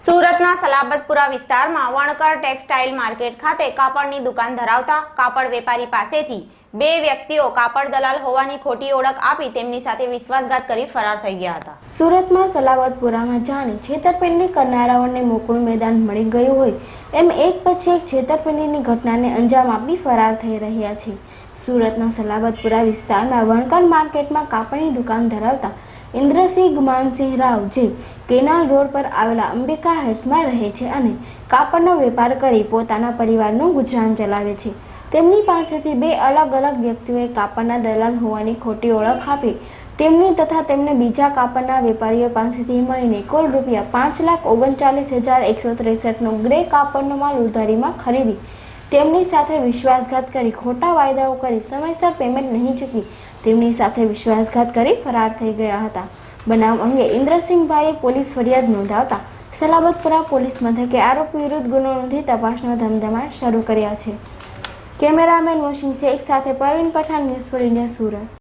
સુરતના સલાબતપુરા વિસ્તારમાં વણકર textile market ખાતે કાપડની દુકાન ધરાવતા કાપડ વેપારી પાસેથી બે વ્યક્તિઓ કાપડ દલાલ હોવાની ખોટી ઓળખ આપી તેમની સાથે વિશ્વાસઘાત કરી ફરાર થઈ ગયા હતા. સુરતમાં સલાવતપુરામાં જાણે છેતરપિંડી કરનારાઓને મોકળું મેદાન મળી ગયું હોય એમ એક પછી એક છેતરપિંડીની ઘટનાને અંજામ આપી ફરાર થઈ રહ્યા છે. સુરતના સલાબતપુરા વિસ્તારના વણકર માર્કેટમાં કાપડની દુકાન ધરાવતા ઇન્દ્રસિંહ ગુમાનસિંહ રાવ જે કેનાલ રોડ પર આવેલા અંબિકા હેર્સમાં રહે છે અને કાપડનો વેપાર કરી પોતાના પરિવારનું ગુજરાન ચલાવે છે. તેમની પાસેથી બે અલગ અલગ વ્યક્તિઓએ કાપડના દલાલ હોવાની ખોટી ઓળખ આપી. તેમની તથા તેમને બીજા કાપડના વેપારીઓ પાસેથી મળીને કુલ રૂપિયા પાંચ લાખ ઓગણચાલીસ હજાર એકસો ત્રેસઠનો ગ્રે કાપડનો માલ ઉધારીમાં ખરીદી. તેમની સાથે વિશ્વાસઘાત કરી ખોટા વાયદાઓ કરી સમયસર પેમેન્ટ નહીં ચૂકવી. તેમની સાથે વિશ્વાસઘાત કરી ફરાર થઈ ગયા હતા. બનાવ અંગે ઇન્દ્રસિંહભાઈએ પોલીસ ફરિયાદ નોંધાવતા સલાબતપુરા પોલીસ મથકે આરોપી વિરુદ્ધ ગુનો નોંધી તપાસનો ધમધમાટ શરૂ કર્યા છે. કેમેરામેન મોશિન શેખ સાથે Parveen Pathan news for India Surat.